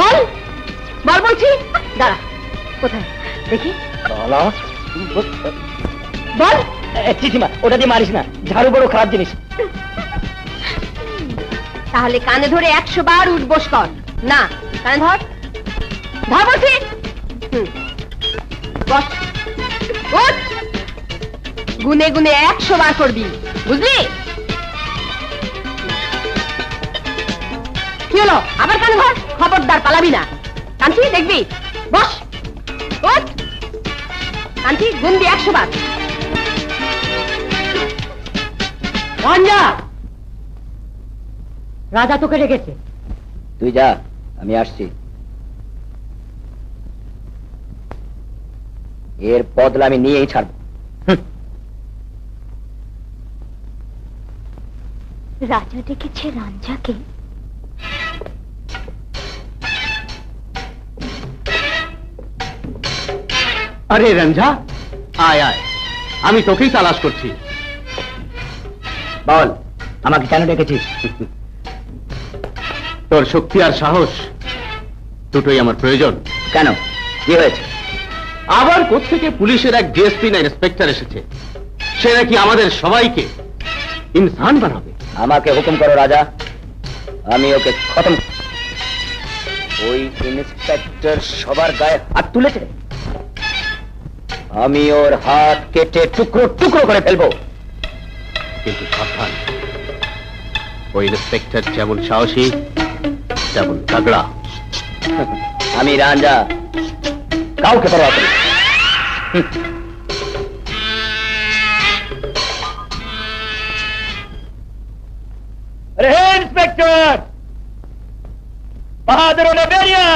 বল। বল বলছি। দাঁড়া। কোথায়? দেখি। বল। ওটা দিয়ে মারিস না। ঝাড়ু বড় খারাপ জিনিস। তাহলে কানে ধরে একশো বার উঠবোস কর। না কানে ধর। ধর বলছি। বস। গুনে গুনে একশো বার করবি। বুঝলি? কি হলো? আবার কানে ধর। খবরদার পালাবি না। কান্তি দেখবি? বস। কান্তি গুনবি একশো বার। রাজা তোকে রেখেছে তুই যা আমি আসছি। এর বদলা আমি নিয়েই ছাড়বো। রাজা ডেকেছে রাঞ্জাকে। আরে রঞ্জা আয় আয়। আমি তোকেই তালাশ করছি। বল আমাকে কেন ডেকেছিস? তোর শক্তি আর সাহস দুটোই আমার প্রয়োজন। কেন? কি হয়েছে? আবার কোত্থেকে পুলিশের এক ডিএসপি না ইন্সপেক্টর এসেছে? সে নাকি আমাদের সবাইকে ইনসান বানাবে। আমাকে হুকুম করো রাজা। আমি ওকে খতম ওই ইন্সপেক্টর সবার গায়ে হাত তুলেছে। আমি ওর হাত কেটে টুকরো টুকরো করে ফেলব। কিন্তু সাবধান। ওই ইন্সপেক্টর যেমন সাহসী তেমন তাগড়া। আমি রাজা কাউকে পরোয়া করি না। আরে হে ইন্সপেক্টর বাহাদুর বেরিয়ে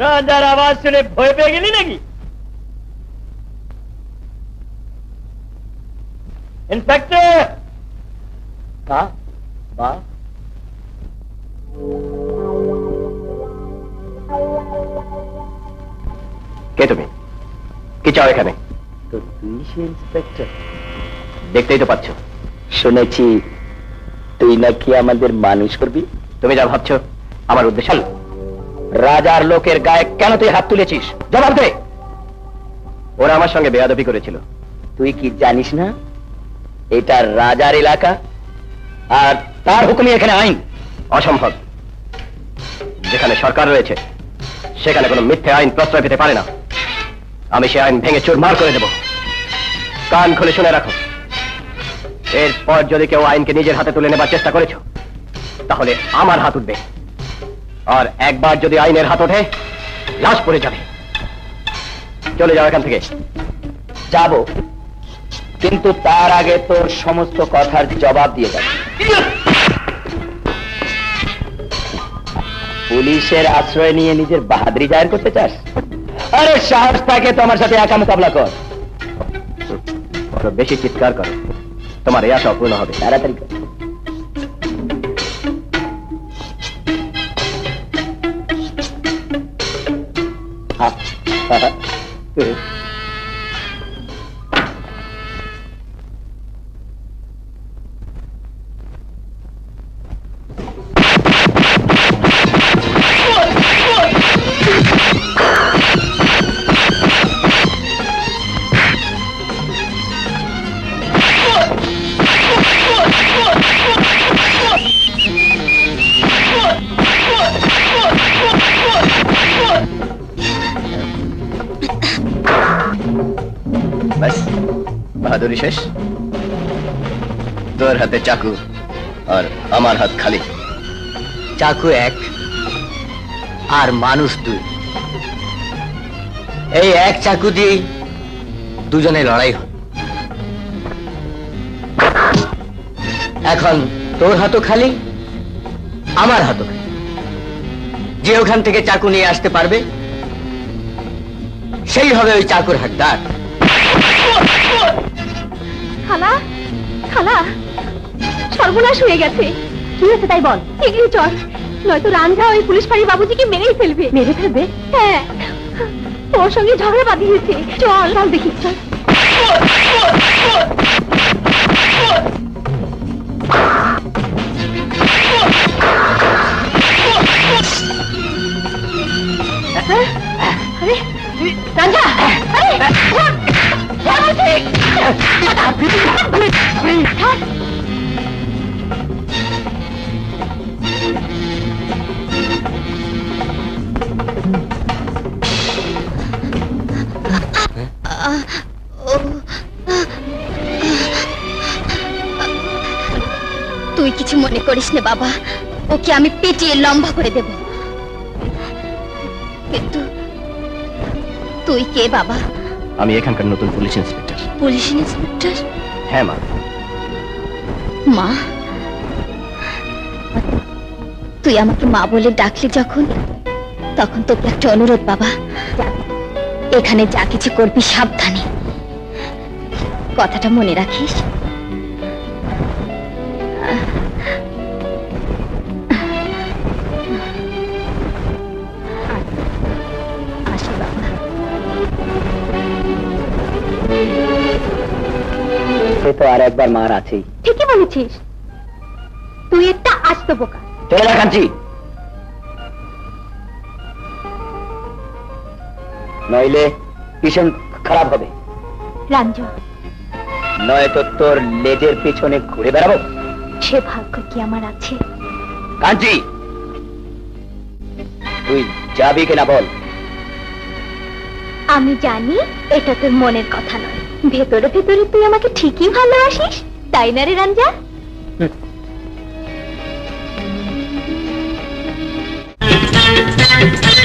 রাজার আওয়াজ শুনে ভয় পেয়ে গেলি নাকি? ইন্সপেক্টর বা বা কে তুমি? কি চাও এখানে? তো তুই সে ইন্সপেক্টর দেখতেই তো পাচ্ছ। শুনেছি তুই নাকি আমাদের মানুষ করবি? তুমি যা ভাবছ আমার উদ্দেশ্য রাজার লোকের গায়ে কেন তুই হাত তুলেছিস? জবাব দে। ওরা আমার সঙ্গে বেয়াদবি করেছিল। তুই কি জানিস না? এটা রাজার এলাকা, আর তার হুকুমই এখানে আইন। অসম্ভব। যেখানে সরকার রয়েছে, সেখানে কোনো মিথ্যে আইন প্রশ্রয় পেতে পারে না। আমি সে আইন ভেঙে চুরমার করে দেব। কান খুলে শুনে রাখো। এরপর যদি কেউ আইনকে নিজের হাতে তুলে নেবার চেষ্টা করেছ, তাহলে আমার হাত উঠবে। আর একবার যদি আইনের হাত ওঠে, লাশ পড়ে যাবে। চলে যাও এখান থেকে। যাব। কিন্তু তার আগে তোর সমস্ত কথার জবাব দিয়ে যাবে পুলিশের আশ্রয় নিয়ে নিজের বাহাদুরি জাহির করতে চাস? আরে সাহস থাকে তো আমার সাথে একা মোকাবলা কর। বেশি চিৎকার করো। তোমার এই আশা অপূর্ণ হবে। তাড়াতাড়ি কর। বাহাদুরি শেষ? তোর হাতে চাকু আর আমার হাত খালি। চাকু এক, আর মানুষ দুই। এই এক চাকু দিয়েই দুজনে লড়াই হয়। এখন তোর হাতও খালি, আমার হাতও খালি। যে ওখান থেকে চাকু নিয়ে আসতে পারবে, সেই হবে ওই চাকুর হাকদার। খালা? খালা সর্বনাশ হয়ে গেছে। কি হয়েছে তাই বল? এগিয়ে চল। নয়তো রাঞ্জা ওই পুলিশ ফাঁড়ি বাবুজিকে মেরেই ফেলবে। মেরে ফেলবে? হ্যাঁ। ওর সঙ্গে ঝগড়া বাঁধিয়েছে চল চল দেখি চল। তুই কিছু মনে করিস না বাবা। ওকে আমি পেটিয়ে লম্বা করে দেব। কিন্তু তুই কে বাবা? আমি এখানকার নতুন পুলিশ ইন্সপেক্টর। Police inspector? হ্যাঁ মা। মা? তুই আমাকে মা বলে ডাকলি যখন তখন তোকে একটা অনুরোধ বাবা। এখানে যা কিছু করবি সাবধানে। কথাটা মনে রাখিস? সে তো আর একবার মার আছেই। ঠিকই বলেছিস। তুই একটা আস্ত বোকা। চলে যা নইলে ভীষণ খারাপ হবে। রাঞ্জন নয়তো তোর লেজের পিছনে ঘুরে বেড়াবো। সে ভাগ্য কি আমার আছে? কাঞ্চি! তুই যাবি কিনা বল। আমি জানি এটা তোর মনের কথা নয়। ভেতরে ভেতরে তুই আমাকে ঠিকই ভালোবাসিস তাই না রে রঞ্জা? বেদরদি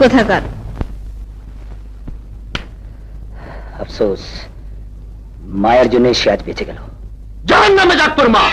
কোথাকার? আফসোস মায়ের জন্য সে আজ বেঁচে গেল। জাহান নামে যাক তোর মা।